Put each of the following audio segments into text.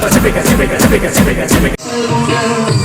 Pacifica, Pacifica, Pacifica, Pacifica, Pacifica.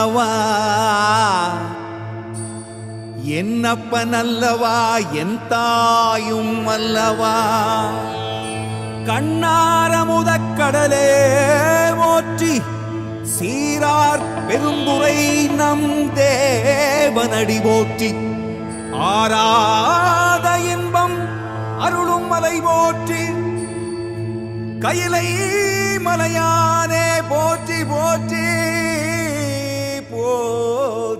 நல்லவா என்னப்ப நல்லவா என் தாயும் அல்லவா? கண்ணாரமுதக் கடலே மோற்றி சீரார் பெரும்புரை நம் தேவனடி போற்றி. ஆராத இன்பம் அருளும் மலை போற்றி. கையிலை மலையானே போற்றி போற்றி. oh,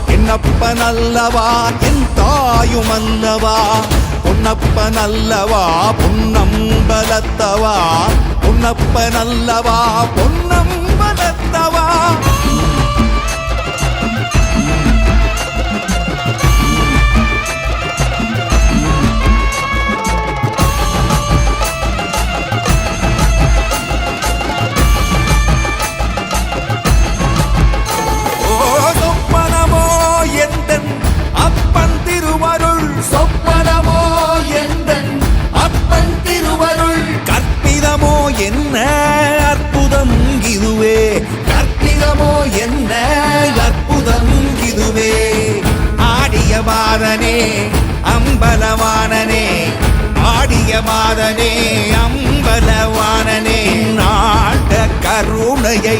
என்னப்பனல்லவா என் தாயும் அல்லவா? பொன்னப்பனல்லவா பொன்னம்பலத்தவா? பொன்னப்பனல்லவா பொன்னம் என்ன அற்புதம் இதுவே? கற்பிதமோ என்ன அற்புதம் இதுவே? ஆடிய மாதனே அம்பலவானனே ஆடிய மாதனே அம்பலவானனே நாட கருணையை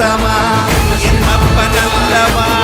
ಉತ್ತಮ ಎನ್ನಪ್ಪ ನಲ್ಲವಾ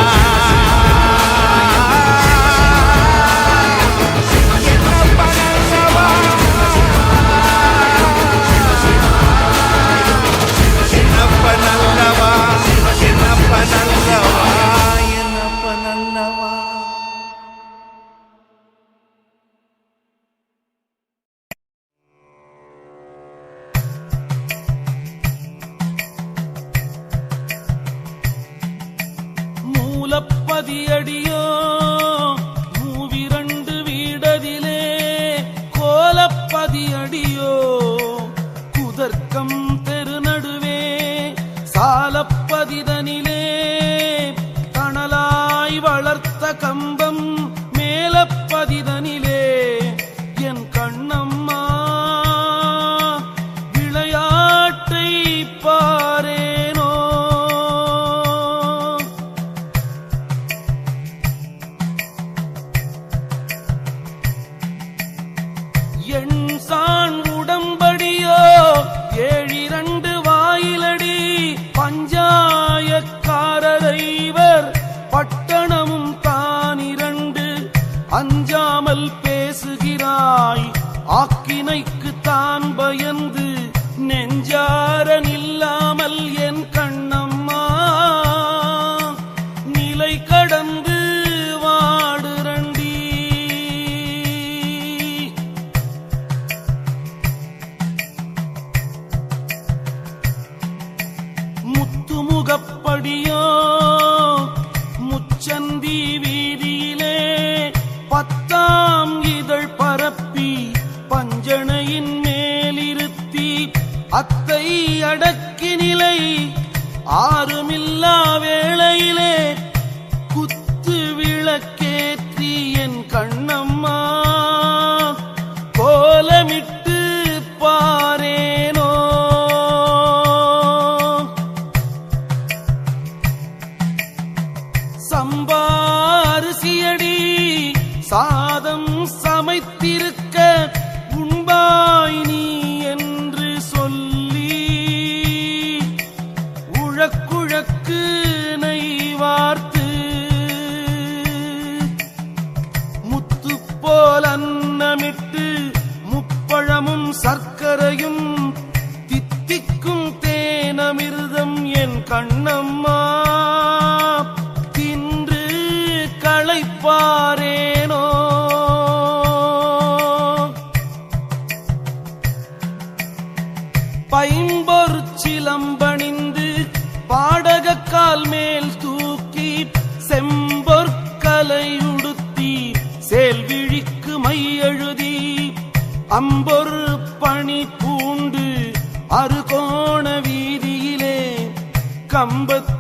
பைம்பொரு சிலம்பணிந்து பாடகக்கால் மேல் தூக்கி செம்பொற்கலை உடுத்தி சேல்விழிக்கு மையெழுதி அம்பொரு பணி பூண்டு அருகோண வீதியிலே கம்பத்து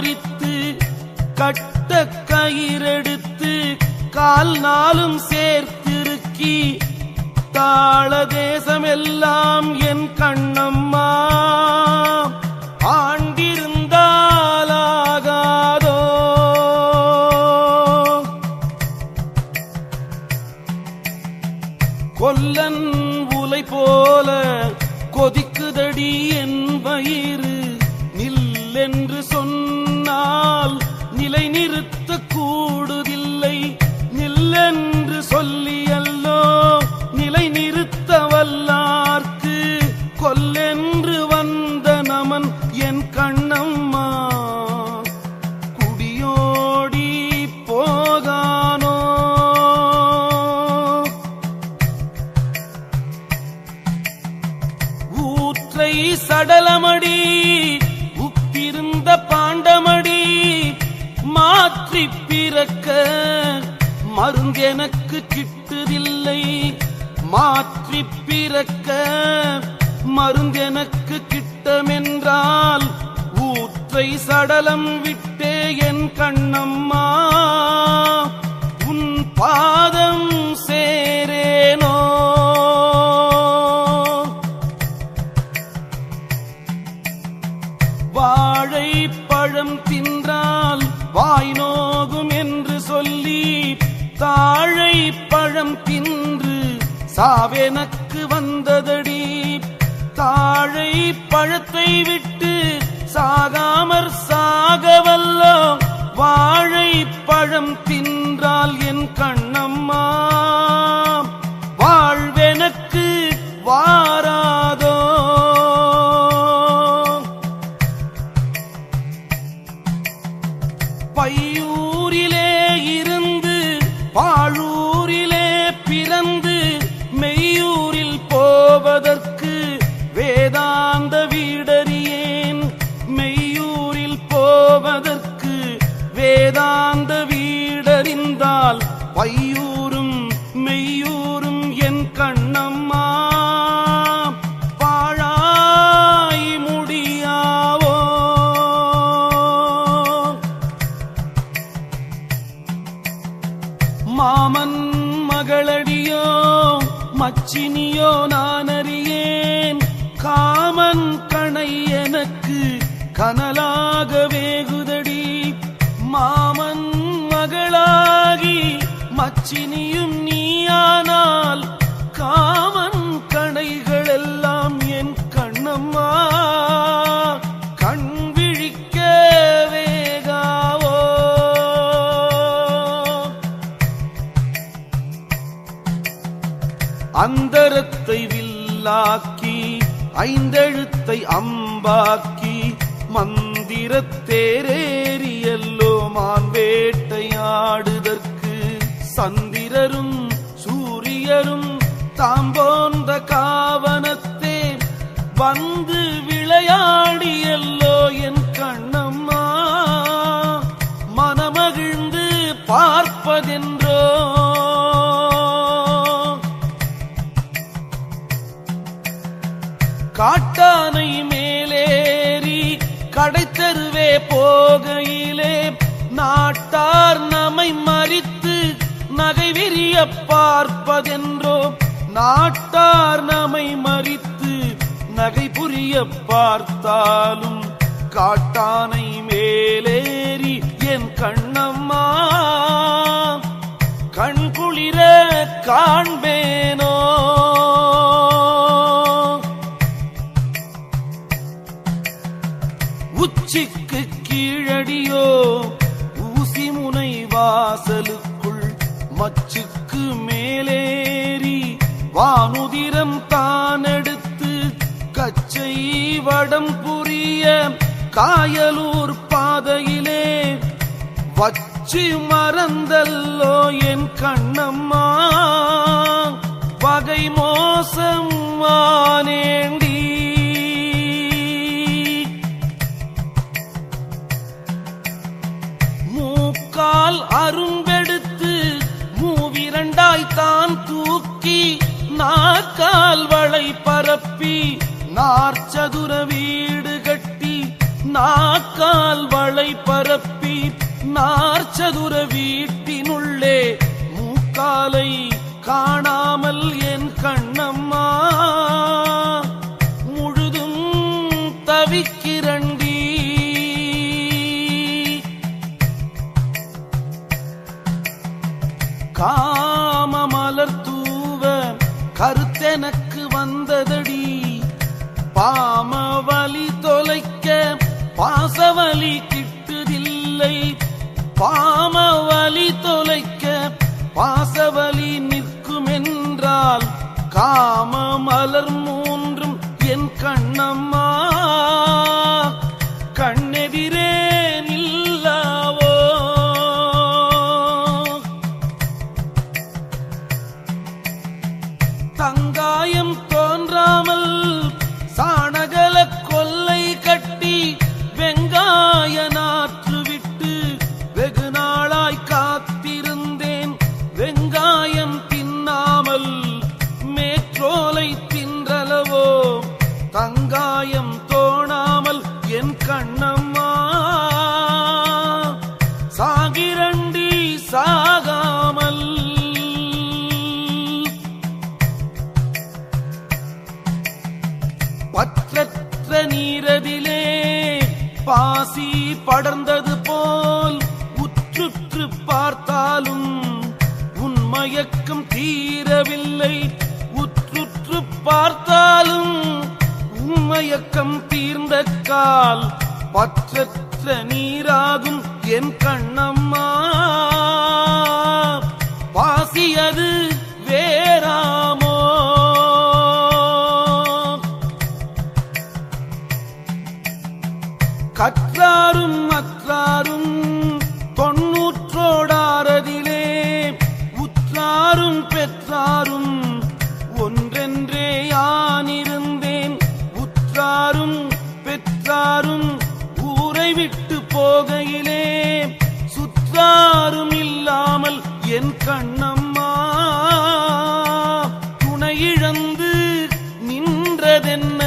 மறித்து கட்ட கயிறெடுத்து கால் நாளும் சேர்த்திருக்கி தாள தேசமெல்லாம் என் கண்ணம்மா. ஆண்டிருந்தாலாகாதோ. கொல்லன் உலை போல கொதிக்குதடி என் வயிறு. கூடுதில்லை நில்லென்று சொல்ல வாழை பழம் தின்றால் வாய் நோகும் என்று சொல்லி தாழை பழம் தின்று சாவெனக்கு வந்ததடி. தாழை பழத்தை விட்டு சாகாமற் சாகவல்லோ வாழை பழம் தின்றால் என் கண்ணம்மா. ஐந்தெழுத்தை அம்பாக்கி மந்திரத்தேரேறியல்லோ மான் வேட்டையாடுதற்கு சந்திரரும் சூரியரும் தாம் போன்ற காவனத்தே வந்து விளையாடியல்லோ போகையிலே நாட்டார் நம்மை மறித்து நகை விரிய பார்ப்பதென்றோ? நாட்டார் நம்மை மறித்து நகை புரிய பார்த்தாலும் காட்டானை மேலே வானுதிரம் தானெடுத்து கச்சை வடம் புரிய காயலூர் பாதையிலே வச்சு மறந்தல்லோ என் கண்ணம்மா. பகை மோசம் ஆனேண்டி. மூக்கால் அரும்பெடுத்து மூவிரண்டாய்த்தான் தான் வளை பரப்பி நாற்சதுர வீடு கட்டி நாக்கால் வளை பரப்பி நாற்சதுர வீட்டினுள்ளே மூக்காலை காணாமல் என் கண்ணம்மா முழுதும் தவிக்க பார்த்தாலும் உன்மயக்கம் தீர்ந்த கால் பற்றற்ற நீராகும் என் கண்ணம்மா. பாசியது வேறாமோ? கற்றாரும் வந்து நின்றதென்ன?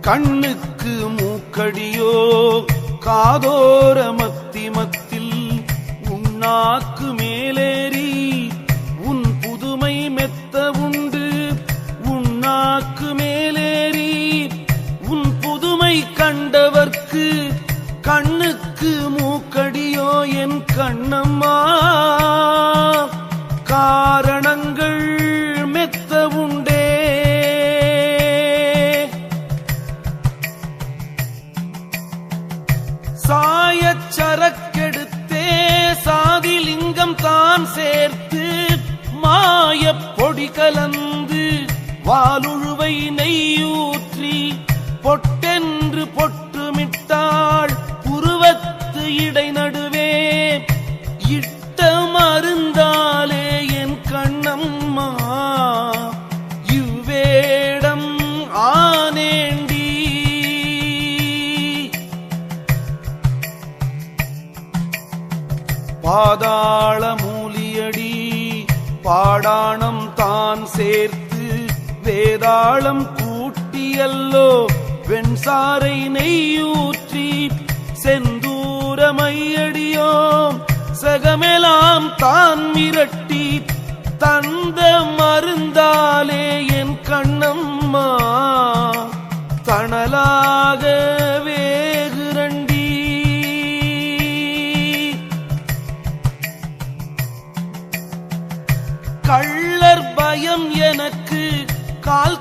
கண்ணுக்கு மூக்கடியோ காதோர மத்தி மத்தில் உண்ணாக்கு சாதிலிங்கம் சேர்த்து மாயப் பொடி கலந்து வாலுழுவை நெய்யூற்றி பொட்டென்று பொட்டுமிட்டாள் புருவத்து இடை நடுவே. இட்ட மருந்தாலே என் கண்ணம்மா இவ்வேடம் ஆனேண்டி. பாதாளம் பாடாணம் தான் சேர்த்து வேதாளம் கூட்டியல்லோ வெண்சாரை நெய்யூற்றி செந்தூரமையடியோம். சகமெலாம் தான் மிரட்டி தந்த மருந்தாலே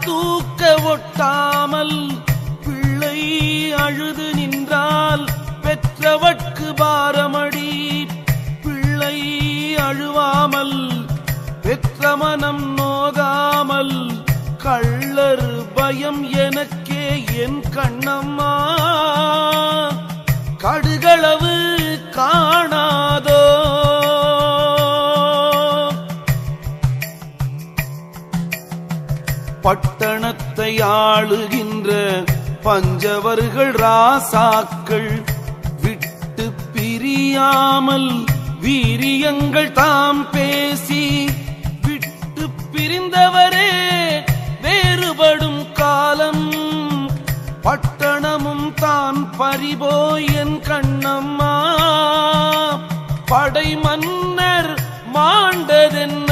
தூக்க ஒட்டாமல் பிள்ளை அழுது நின்றால் பெற்றவட்கு பாரமடி. பிள்ளை அழுவாமல் பெற்ற மனம் நோகாமல் கள்ளர் பயம் எனக்கே என் கண்ணம்மா. கடுகளவு ஆளுகின்ற பஞ்சவர்கள் ராசாக்கள் விட்டு பிரியாமல் வீரியங்கள் தாம் பேசி விட்டு பிரிந்தவரே வேறுபடும் காலம். பட்டணமும் தான் பறிபோய் என் கண்ணம்மா. படை மன்னர் மாண்டதென்ன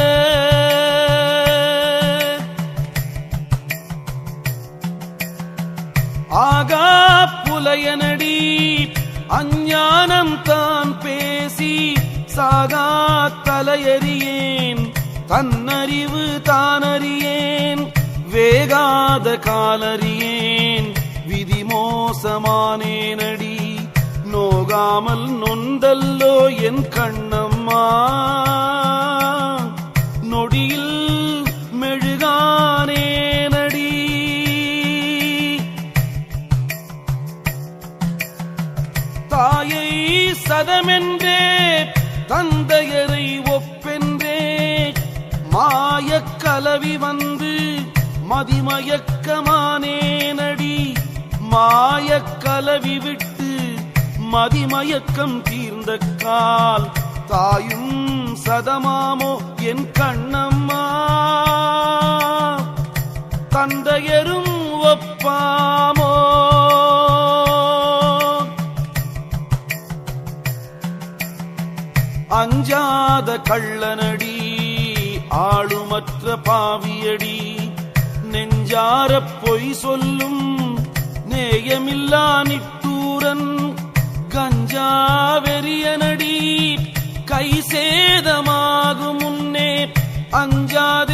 அஞ்ஞானம் தான் பேசி சாகா தலையறியேன். தன்னறிவு தானறியேன். வேகாத காலறியேன். விதி மோசமானேனடி. நோகாமல் நொந்தல்லோ என் கண்ணம்மா. சதமென்றே தந்தையரை ஒப்பென்றே மாய கலவி வந்து மதிமயக்கமானேனடி. மாய கலவி விட்டு மதிமயக்கம் தீர்ந்த கால். தாயும் சதமாமோ என் கண்ணம்மா. தந்தையரும் ஒப்பாம். அஞ்சாத கள்ளனடி ஆளுமற்ற பாவியடி. நெஞ்சார பொய் சொல்லும் நேயமில்லா நிட்டூரன் கஞ்சா வெறியனடி. கை சேதமாகும் முன்னே அஞ்சாத